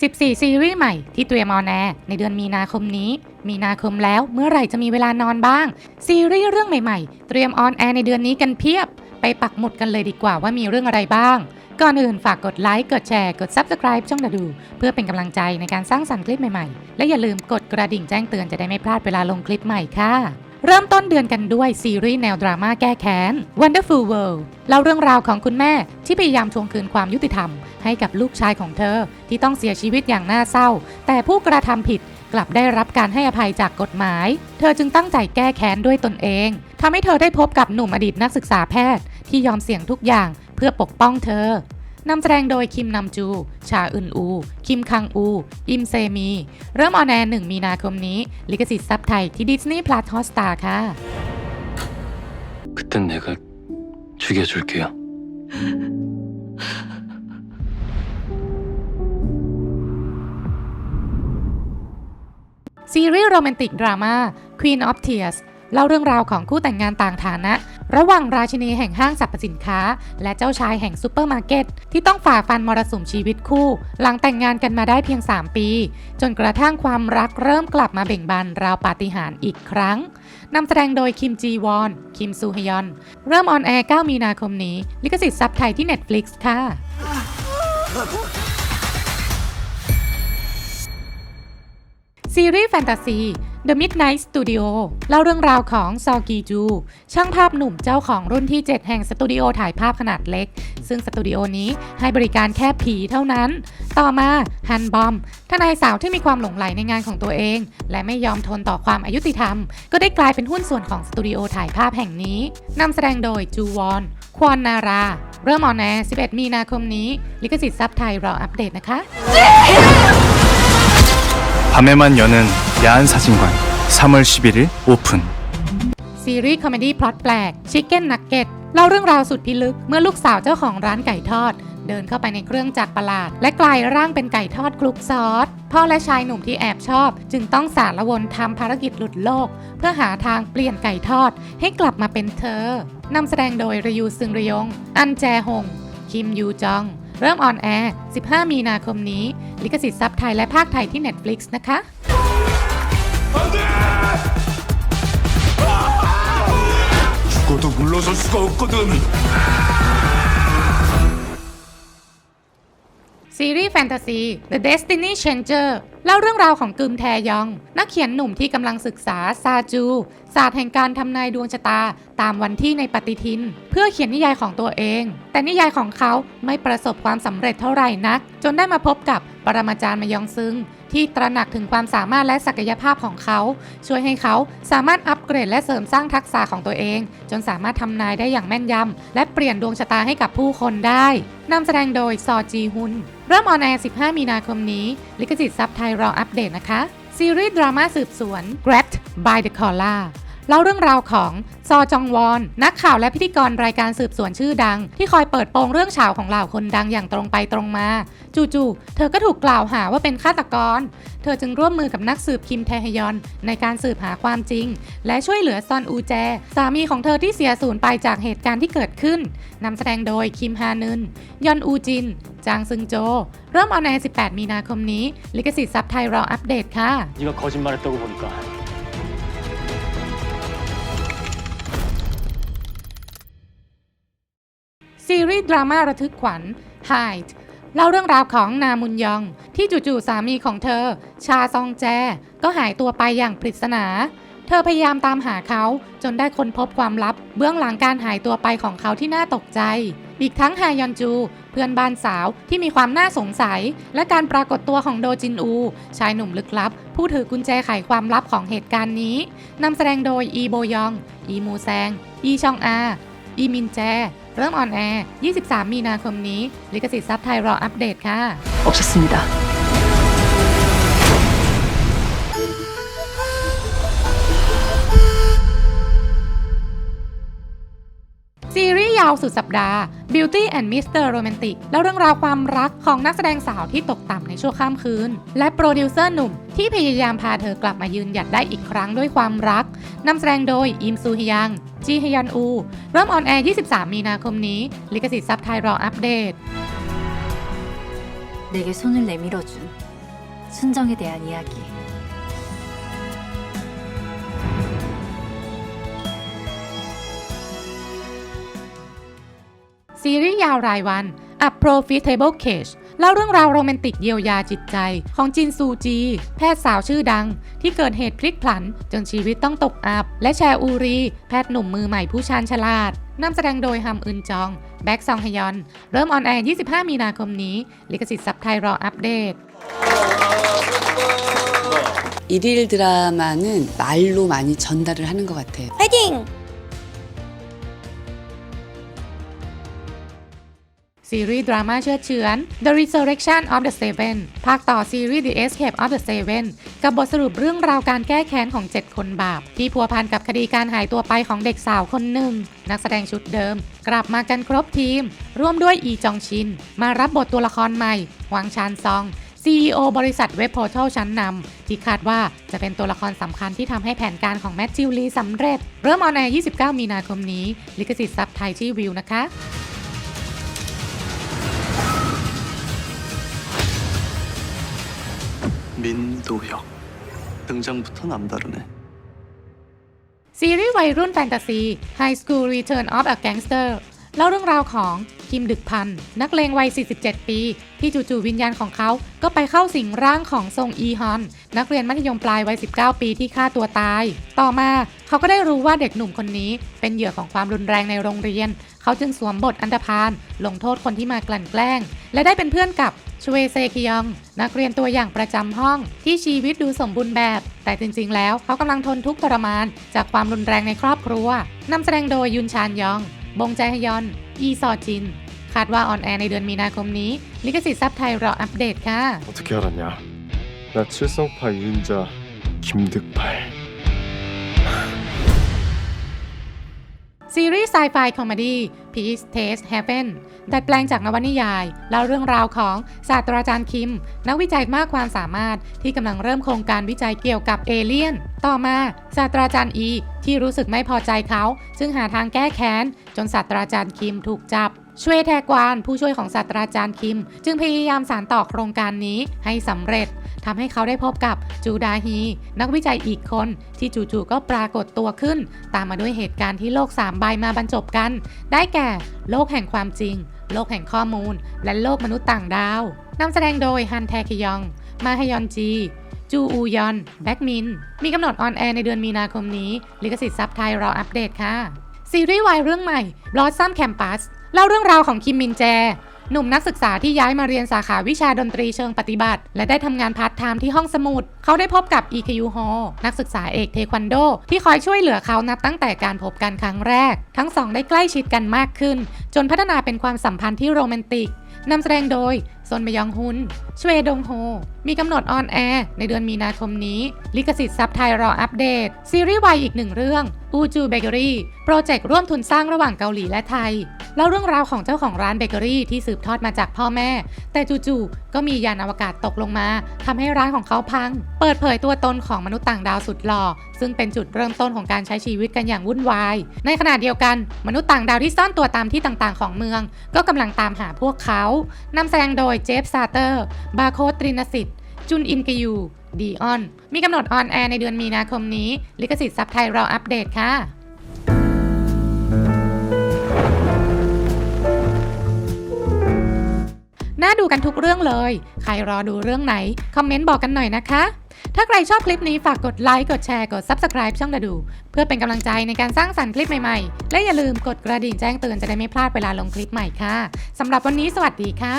14 ซีรีส์ใหม่ที่เตรียมออนแอร์ในเดือนมีนาคมนี้ มีนาคมแล้วเมื่อไหร่จะมีเวลานอนบ้าง ซีรีส์เรื่องใหม่ๆ เตรียมออนแอร์ในเดือนนี้กันเพียบ ไปปักหมุดกันเลยดีกว่าว่ามีเรื่องอะไรบ้าง ก่อนอื่นฝากกดไลค์ กดแชร์ กด Subscribe ช่องดาดู เพื่อเป็นกำลังใจในการสร้างสรรค์คลิปใหม่ๆ และอย่าลืมกดกระดิ่งแจ้งเตือนจะได้ไม่พลาดเวลาลงคลิปใหม่ค่ะ เริ่มต้นเดือนกันด้วยซีรีส์แนวดราม่าแก้แค้น Wonderful World เล่าเรื่องราวของคุณแม่ที่พยายามทวงคืนความยุติธรรม ให้กับลูกชายของเธอ ที่ต้องเสียชีวิตอย่างน่าเศร้า แต่ผู้กระทำผิดกลับได้รับการให้อภัยจากกฎหมาย เธอจึงตั้งใจแก้แค้นด้วยตนเองทำให้เธอได้พบกับหนุ่มอดีตนักศึกษาแพทย์ ที่ยอมเสี่ยงทุกอย่างเพื่อปกป้องเธอ นำแสดงโดยคิมนำจู ชาอึนอู คิมคังอู อิมเซมี เริ่มออนแอร์1มีนาคมนี้ ลิขสิทธิ์ซับไทยที่ Disney Plus Hotstar ค่ะ 그땐 내가 죽여줄게요. ซีรีส์โรแมนติกดราม่า Queen of Tears เล่าเรื่องราวของคู่แต่งงานต่างฐานะ ระหว่างราชินีแห่งห้างสรรพสินค้า และเจ้าชายแห่งซูเปอร์มาร์เก็ตที่ต้องฝ่าฟันมรสุมชีวิตคู่ หลังแต่งงานกันมาได้เพียง 3 ปี จนกระทั่งความรักเริ่มกลับมาเบ่งบานราวปาฏิหาริย์อีกครั้งนำแสดงโดยคิมจีวอน คิมซูฮยอน เริ่มออนแอร์ 9 มีนาคมนี้ ลิขสิทธิ์ซับไทยที่ Netflix ค่ะ ซีรีส์แฟนตาซี The Midnight Studio เล่าเรื่องราวของซอกีจู ช่างภาพหนุ่มเจ้าของรุ่นที่ 7 แห่งสตูดิโอถ่ายภาพขนาดเล็ก ซึ่งสตูดิโอนี้ให้บริการแค่ผีเท่านั้น ต่อมาฮันบอมทนายสาวที่มีความหลงใหลในงานของตัวเอง และไม่ยอมทนต่อความอายุติธรรม ก็ได้กลายเป็นหุ้นส่วนของสตูดิโอถ่ายภาพแห่งนี้นำแสดงโดยจูวอน ควอนนารา เริ่มออนแอร์ 11 มีนาคมนี้ ลิขสิทธิ์ซับไทยรออัปเดตนะคะ 밤에만 여는 야한 사진관 3월 11일 오픈 ซีรีส์คอมเมดี้พล็อตแปลก Chicken Nugget เล่าเรื่องราวสุดพิลึก เมื่อลูกสาวเจ้าของร้านไก่ทอด เดินเข้าไปในเครื่องจักรประหลาด และกลายร่างเป็นไก่ทอดคลุกซอส พ่อและชายหนุ่มที่แอบชอบ จึงต้องสารวนทำภารกิจหลุดโลก เพื่อหาทางเปลี่ยนไก่ทอด ให้กลับมาเป็นเธอนำแสดงโดยรยูซึงรยง อันแจฮง คิมยูจอง เริ่มออนแอร์ 15 มีนาคมนี้ ลิขสิทธิ์ซับไทยและภาคไทยที่ Netflix นะคะ 죽어도 물러설 수가 없거든. ซีรีส์แฟนตาซี The Destiny Changer เล่าเรื่องราวของกึมแทยอง นักเขียนหนุ่มที่กำลังศึกษาซาจู ศาสตร์แห่งการทำนายดวงชะตา ตามวันที่ในปฏิทิน เพื่อเขียนนิยายของตัวเอง แต่นิยายของเขาไม่ประสบความสำเร็จเท่าไหร่นัก จนได้มาพบกับปรมาจารย์มยองซึง ที่ตระหนักถึงความสามารถและศักยภาพของเขา ช่วยให้เขาสามารถอัปเกรดและเสริมสร้างทักษะของตัวเอง จนสามารถทำนายได้อย่างแม่นยำและเปลี่ยนดวงชะตาให้กับผู้คนได้นำแสดงโดยซอจีฮุน เริ่มออนแอร์15 มีนาคมนี้ ลิขสิทธิ์ซับไทยรออัปเดตนะคะ ซีรีส์ดราม่าสืบสวน Grabbed by the Collar เล่าเรื่องราวของซอจองวอน นักข่าวและพิธีกรรายการสืบสวนชื่อดัง ที่คอยเปิดโปงเรื่องข่าวของเหล่าคนดังอย่างตรงไปตรงมา จู่ๆเธอก็ถูกกล่าวหาว่าเป็นฆาตกร เธอจึงร่วมมือกับนักสืบคิมแทฮยอน ในการสืบหาความจริง และช่วยเหลือซอนอูแจ สามีของเธอที่เสียสูญไปจากเหตุการณ์ที่เกิดขึ้นนำแสดงโดยคิมฮานึนยอนอูจิน จางซึงโจ เริ่มออนแอร์18 มีนาคมนี้ ลิขสิทธิ์ซับไทยรออัปเดตค่ะ ดราม่าระทึกขวัญ Hide เล่าเรื่องราวของนามุนยอง ที่จู่ๆสามีของเธอ ชาซองแจ ก็หายตัวไปอย่างปริศนา เธอพยายามตามหาเขาจนได้ค้นพบความลับ เบื้องหลังการหายตัวไปของเขาที่น่าตกใจ อีกทั้งฮายอนจู เพื่อนบ้านสาวที่มีความน่าสงสัย และการปรากฏตัวของโดจินอู ชายหนุ่มลึกลับ ผู้ถือกุญแจไขความลับของเหตุการณ์นี้นำแสดงโดยอีโบยอง อีมูแซง อีชองอา อีมินแจเริ่มออนแอร์ 23 มีนาคมนี้ ลิขสิทธิ์ซับไทยรออัปเดตค่ะโอชสมิ ยาวสุดสัปดาห์ Beauty and Mr. Romantic แล้วเรื่องราวความรักของนักแสดงสาวที่ตกต่ำในชั่วข้ามคืน และโปรดิวเซอร์หนุ่มที่พยายามพาเธอกลับมายืนหยัดได้อีกครั้งด้วยความรักนำแสดงโดยอิมซูฮยัง จีฮยอนอู เริ่มออนแอร์ 23 มีนาคมนี้ ลิขสิทธิ์ซับไทยรออัปเดต 내게 손을 내밀어준 순정에 대한 이야기. ซีรีส์ยาวรายวัน A Profitable Case เล่าเรื่องราวโรแมนติกเยียวยาจิตใจ ของจินซูจี แพทย์สาวชื่อดัง ที่เกิดเหตุพลิกผลัน จนชีวิตต้องตกอับ และแชอูรี แพทย์หนุ่มมือใหม่ผู้ชาญฉลาดนำแสดงโดยฮัมอึนจอง แบ็กซองฮยอน เริ่มออนแอร์ 25 มีนาคมนี้ ลิขสิทธิ์ซับไทยรออัปเดต 일일 드라마는 말로 많이 전달을 하는 것 같아요. 파이팅! ซีรีส์ดราม่าเชื่อเฉือน The Resurrection of the Seven ภาคต่อซีรีส์ The Escape of the Seven กับบทสรุปเรื่องราวการแก้แค้นของ 7 คนบาป ที่พัวพันกับคดีการหายตัวไปของเด็กสาวคนหนึ่ง นักแสดงชุดเดิม กลับมากันครบทีม ร่วมด้วยอีจองชิน มารับบทตัวละครใหม่ หวังชานซอง CEO บริษัทเว็บโพร์ทัลชั้นนำที่คาดว่าจะเป็นตัวละครสำคัญที่ทำให้แผนการของแมทธิวลีสำเร็จ เริ่มออนแอร์29 มีนาคมนี้ ลิขสิทธิ์ซับไทยที่วิวนะคะ 민도혁 등장부터 남다르네 ซีรีส์วัยรุ่นแฟนตาซี High School Return of a Gangster เล่าเรื่องราวของคิมดึกพัน นักเลงวัย 47 ปี ที่จู่ๆวิญญาณของเขาก็ไปเข้าสิงร่างของซงอีฮอน นักเรียนมัธยมปลายวัย 19 ปีที่ฆ่าตัวตาย ต่อมาเขาก็ได้รู้ว่าเด็กหนุ่มคนนี้ เป็นเหยื่อของความรุนแรงในโรงเรียน เขาจึงสวมบทอันธพาลลงโทษคนที่มากลั่นแกล้ง และได้เป็นเพื่อนกับชเวเซคิยอง นักเรียนตัวอย่างประจำห้อง ที่ชีวิตดูสมบูรณ์แบบ แต่จริง ๆ แล้วเขากำลังทนทุกข์ทรมาน จากความรุนแรงในครอบครัวนำแสดงโดยยุนชานยอง บงแจฮยอน อีซอจิน คาดว่าออนแอร์ในเดือนมีนาคมนี้ ลิขสิทธิ์ซับไทยรออัปเดตค่ะ 어떻게 알았냐? 나 칠성파 유인자 김득팔. ไซไฟคอมเมดี้ Peace Taste Heaven ดัดแปลงจากนวนิยายเล่าเรื่องราวของศาสตราจารย์คิม นักวิจัยมากความสามารถที่กำลังเริ่มโครงการวิจัยเกี่ยวกับเอเลี่ยน ต่อมาศาสตราจารย์อี ที่รู้สึกไม่พอใจเขาซึ่งหาทางแก้แค้น จนศาสตราจารย์คิมถูกจับช่วยแทกวานผู้ช่วยของศาสตราจารย์คิม จึงพยายามสานต่อโครงการนี้ให้สำเร็จ ทำให้เขาได้พบกับจูดาฮี นักวิจัยอีกคนที่จู่ๆก็ปรากฏตัวขึ้น ตามมาด้วยเหตุการณ์ที่โลกสามใบมาบรรจบกัน ได้แก่โลกแห่งความจริง โลกแห่งข้อมูล และโลกมนุษย์ต่างดาวนำแสดงโดยฮันแทคิยอง มาฮยอนจีจูอูยอน แบ็กมิน มีกำหนดออนแอร์ในเดือนมีนาคมนี้ ลิขสิทธิ์ซับไทยรออัปเดตค่ะ ซีรีส์วายเรื่องใหม่ Blossom Campus เล่าเรื่องราวของคิมมินแจ หนุ่มนักศึกษาที่ย้ายมาเรียนสาขาวิชาดนตรีเชิงปฏิบัติ และได้ทำงานพาร์ทไทม์ที่ห้องสมุด เขาได้พบกับ EKU Hall นักศึกษาเอกเทควันโด ที่คอยช่วยเหลือเขานับตั้งแต่การพบกันครั้งแรก ทั้งสองได้ใกล้ชิดกันมากขึ้น จนพัฒนาเป็นความสัมพันธ์ที่โรแมนติกนำแสดงโดยซนบยองฮุน ชเวดงโฮ มีกำหนดออนแอร์ในเดือนมีนาคมนี้ ลิขสิทธิ์ซับไทยรออัปเดต ซีรีส์วายอีกหนึ่งเรื่องอูจูเบเกอรี่โปรเจกต์ร่วมทุนสร้างระหว่างเกาหลีและไทยเล่าเรื่องราวของเจ้าของร้านเบเกอรี่ที่สืบทอดมาจากพ่อแม่ แต่จู่ๆก็มียานอวกาศตกลงมาทำให้ร้านของเขาพัง เปิดเผยตัวตนของมนุษย์ต่างดาวสุดหล่อ ซึ่งเป็นจุดเริ่มต้นของการใช้ชีวิตกันอย่างวุ่นวาย ในขณะเดียวกัน มนุษย์ต่างดาวที่ซ่อนตัวตามที่ต่างๆ ของเมือง ก็กำลังตามหาพวกเขานำแสดงโดยเจฟซาเตอร์ บาโคตรินสิทธิ์จุนอินกยู ดีออน มีกำหนดออนแอร์ในเดือนมีนาคมนี้ ลิขสิทธิ์ซับไทยรออัปเดตค่ะน่าดูกันทุกเรื่องเลย ใครรอดูเรื่องไหน คอมเมนต์บอกกันหน่อยนะคะ ถ้าใครชอบคลิปนี้ฝากกดไลค์ กดแชร์ กด Subscribe ช่องดาดู เพื่อเป็นกำลังใจในการสร้างสรรค์คลิปใหม่ๆ และอย่าลืมกดกระดิ่งแจ้งเตือนจะได้ไม่พลาดเวลาลงคลิปใหม่ค่ะสำหรับวันนี้สวัสดีค่ะ